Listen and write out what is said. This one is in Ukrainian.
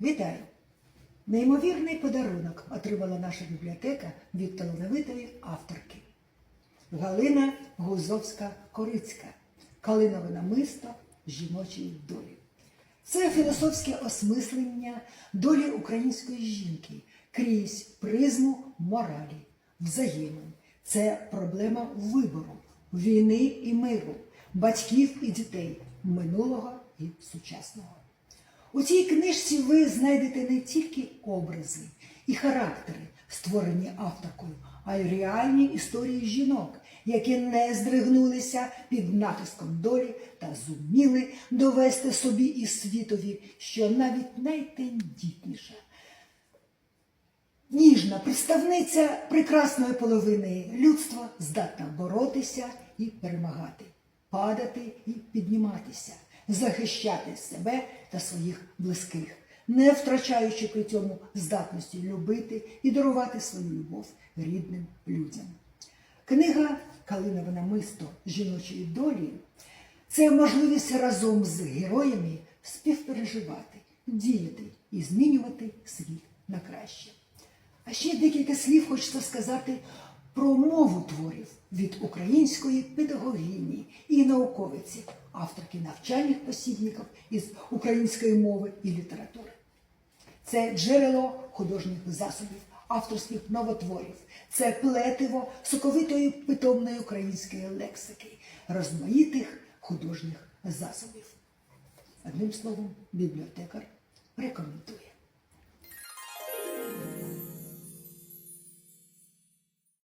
Вітаю! Неймовірний подарунок отримала наша бібліотека від талановитої авторки. Галина Гузовська-Корицька. Калинове намисто жіночої долі. Це філософське осмислення долі української жінки крізь призму моралі, взаємин. Це проблема вибору, війни і миру, батьків і дітей, минулого і сучасного. У цій книжці ви знайдете не тільки образи і характери, створені авторкою, а й реальні історії жінок, які не здригнулися під натиском долі та зуміли довести собі і світові, що навіть найтендітніша, ніжна представниця прекрасної половини людства здатна боротися і перемагати, падати і підніматися, захищати себе та своїх близьких, не втрачаючи при цьому здатності любити і дарувати свою любов рідним людям. Книга Калинове намисто жіночої долі це можливість разом з героями співпереживати, діяти і змінювати світ на краще. А ще декілька слів хочеться сказати про мову творів від української педагогіні і науковиці, авторки навчальних посібників із української мови і літератури. Це джерело художніх засобів, авторських новотворів, це плетиво соковитої питомної української лексики, розмаїтих художніх засобів. Одним словом, бібліотекар рекомендує.